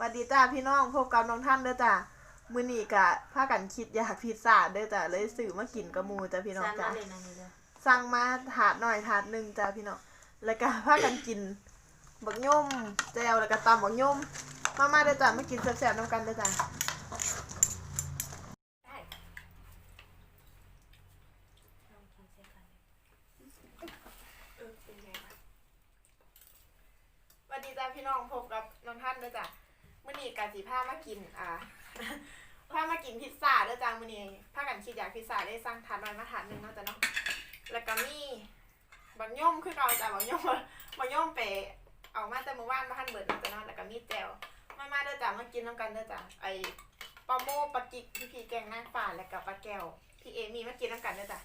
วัสดีจ้าพี่น้องพบกับน้องท่านเด้อจ้ามื้อนี้กะพากันคิดอยากพิซซ่าเด้อจ้าเลยซื้อมากินกับหมูจ้าพี่น้องสามจ้ามาเลยนะนี่เลยสั่งมาถาดหน่อยถาดหนึ่งจ้าพี่น้องแล้วก็พากันกินบักย่อมแจวแล้วก็ตำบักย่อมมามาเด้อจ้ามากินแซ่บๆน้ำกันเด้อจ้า ได้ลองกินเสียกันเออเป็นไงวะ สวัสดีจ้าพี่น้องพบกับน้องท่านเด้อจ้า มื้อนี้กะสิพามากินอ่าพามากินพิซซ่าเด้อจ้ามื้อนี้พากันคิดอยากพิซซ่าได้สั่งถาดหน่อยมาถาดหนึงเนาะจ้ะเนาะแล้วก็มีบักย่อมคือเก่าจ้าบักย่อมบักย่อมไปเอามาแต่เมื่อวานมาหั่นเบิดเนาะจ้ะเนาะแล้วก็มีแจ่วมามาเด้อจ้ามากินน้ำกันเด้อจ้าไอปลาโมปลากิกพี่พีแกงนางฟ้าแล้วก็ปลาแก้วพี่เอมีมากินน้ำกันเด้อจ้า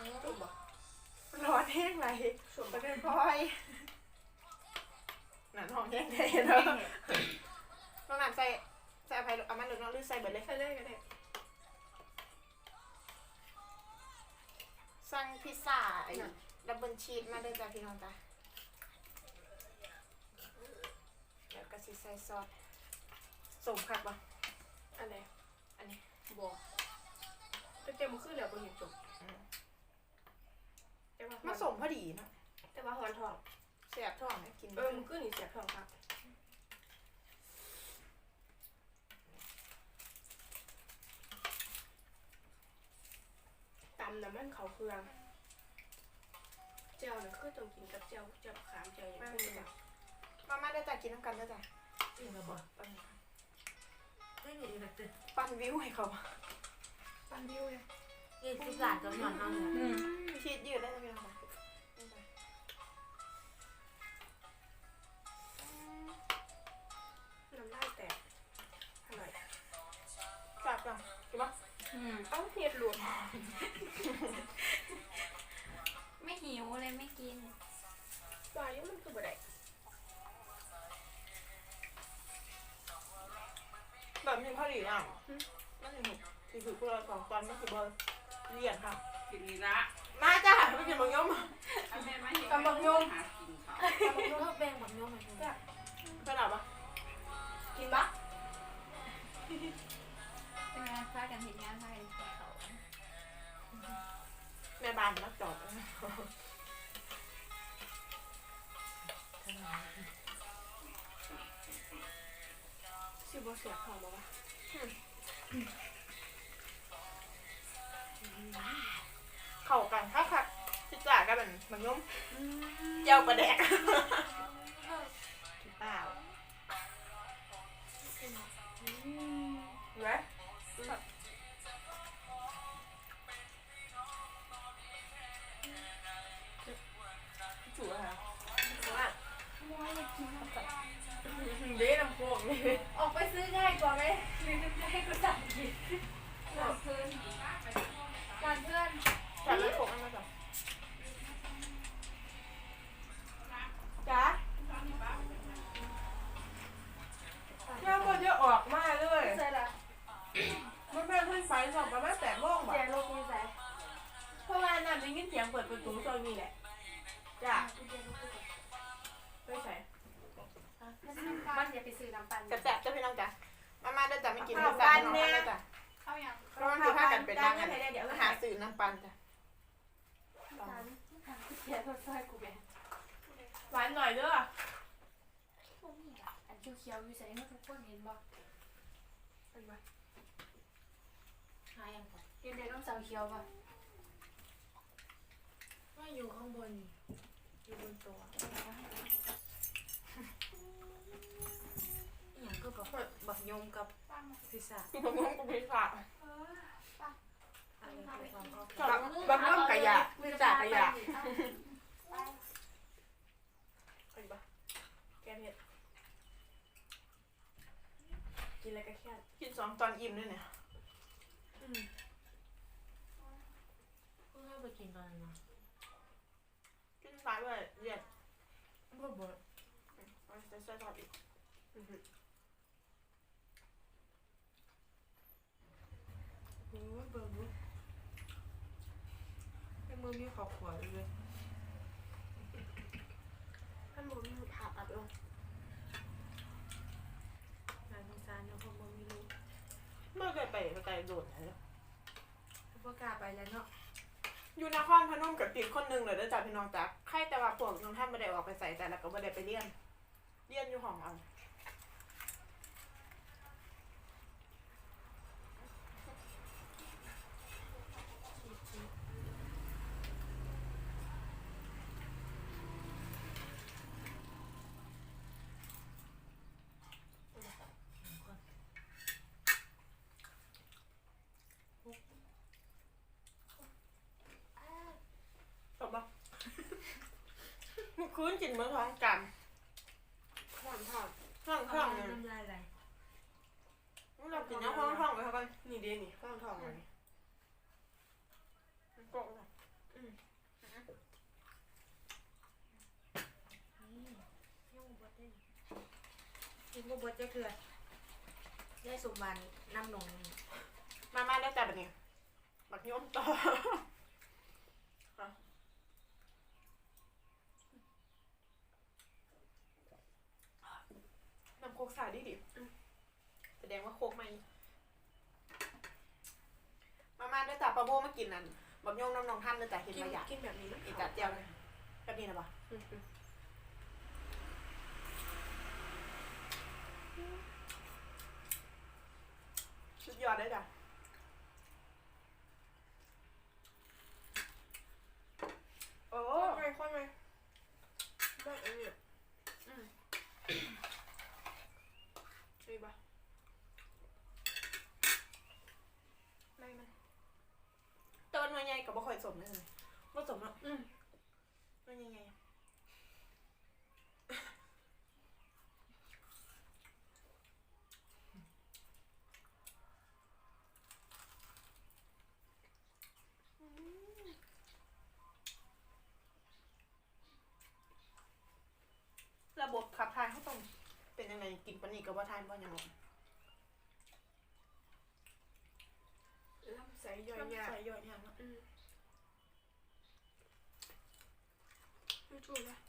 อืมร้อนแห้งไรสุดประเด็นพลอยหนันหอม แห้งเลยเนาะน้องหนานใส่ใส่อภัยเอามันหรือน้องลือใส่เบิดเลยใส่เลยก็ได้สั่งพิซซ่าไอ้ดับเบิลชีสมาเด้อจ้าพี่น้องจ้าเดี๋ยวก็สิใส่ซอสสมคักปะอันไหนอันนี้บอกก็เต็มขึ้นแล้วบนเห็นจบแต่ว่ามันสมพอดีเนาะแต่ว่าหอนทอง เสียบท้องให้กินเออมันขึ้นนี่เสียบทองครับตำน้ำมันเขาเครื่องเจียวน่ะคือต้องกินกับเจียวเจียวขามเจียวอย่างมานี้เด้อจ้ะจ้ามามาเด้อจ้ากินน้ำกันเด้อจ้าจริงเหรอบอกปันไม่มีอะไรตื่นปันวิวให้เขาปันวิวเลยยี่สิบหลานกับหย่อนนอนเนี่ยอืมชีสยืดได้จ้าพี่น้อง พอดีอะนั่นเองคือคือพวกเราสองตอนไม่คือเบอร์เรียนค่ะ กินนี่ละมาจ้าไม่กินบังยมแม่ไม่เห็นกำบักยมหากินเขาเลิกแบ่งแบบนี้มาดูขนาดปะกินปะเป็นไงพากันเห็นงานพากันเขาแม่บ้านนักจอดสิบ่เสียของบ่วะ เข่ากันค่ะค่ะพิจ่ากันเป็นบังยมเจ้าประแดกเปล่าเว้ยจู่ การเพื่อนก่อนเพื่อนจัดน้ำโคกให้มาจ้ะจ้าแค่มันจะออกมาเลยใส่ละมันแม่ขึ้นไฟสองประมาณแปดโมงแจบ่ะโลกีใส่เพราะว่านั่นได้ยินเสียงเปิดประตูซอยนี่แหละจ้ะไปใส่มันอย่าไปซื้อน้ำปั่นแซ่บจะพี่น้องจ้ะ มามาเด้อจ้ะไม่กินพิซซ่าน้องกันเด้อจ้ะเข้ายังเพราะมันคือผ้ากันเป็นนั่งกักันนเดี๋ยวหาซื้อน้ำปันจ้ะเดี๋ยวซอยกูแบ่งหวานหน่อยเด้อพวกนี้อะอันเขียวๆอยู่ใส่ให้ทุกคนเห็นบ่เป็นไงหายังก่อนเห็นไดโนเสาร์เขียวป่ะว่าอยู่ข้างบน อยู่บนตัว อย่าง ก็แบบบักยมกับพิซซ่าคือผมงงกับพิซซ่าอะไรคือความเข้าใจบักบักน้ำกะยาพิซซ่ากะยาเป็นปะแกงเห็ดกินอะไรก็แค่กินสองตอนอิ่มด้วยเนี่ยอืมเพิ่งให้ไปกินตอนนั้นนะกินซ้ายด้วยเรียนบ่บ่เอาใส่ใส่ทอดอีกอือ บิ่มือมีขอบขวดอยู่เลยมันบ่มีผ่าตัดลงงานสงสารเนาะคนบ่มีรู้เมื่อเคยไปไกลโดดนแล้วบ่กล้าไปแล้วเนาะอยู่นครพนมกับติดคนหนึ่งเลยเด้อจ่าพี่น้องจ้าใครแต่ว่าพวกน้องท่านไม่ได้ออกไปใส่แต่แล้วก็ไม่ได้ไปเลี้ยนเลี้ยนอยู่ห้องเอา กินเมื่อท้องกันผ่อนถอดท้องท้องเนี่ยน้ำลายไหลเรากินน้ำท้องท้องไปเท่ากันนี่เด้นี่ผ่อนถอดเลยมันกรอบเลยนี่ยังบ่บ่ได้กินบ่บ่จะเกลือได้สมบันน้ำนงมามาได้แต่แบบนี้บักยมต่อเอาน้ำ โคกใส่ดิดิแสดงว่าโคกไม่มามาด้แต่ปลาโบมากินนั่นบบยงน้ำนองท่านด้แต่เห็นกินมาอยากกินแบบนี้มันอีกจัดเจียวเลยแบบนี้นะปะอืมอืมสุดยอดเลยจ้ะโอ้ ค่อยๆค่อยๆบ้านอันเนี้ย อืม นี่ปะ ไม่มันแตัวาห น่วยใหญ่กับบ่ค่อยสมเลยบ่สมแล้วอืมหน่วยใหญ่ๆอืมระบบขับถ่ายเขาต้องเป็นยังไงกินปานนี้กับว่าทานบ่ยังไง ไม่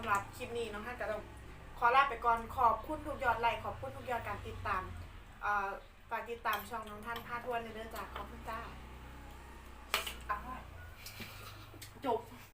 ำหรับคลิปนี้น้องท่านก็ต้องขอลาไปก่อนขอบคุณทุกยอดไลค์ขอบคุณทุกยอดการติดตามเอ่อฝากติดตามช่องน้องท่านพาทวนในเรื่องจากขอบคุณจ้า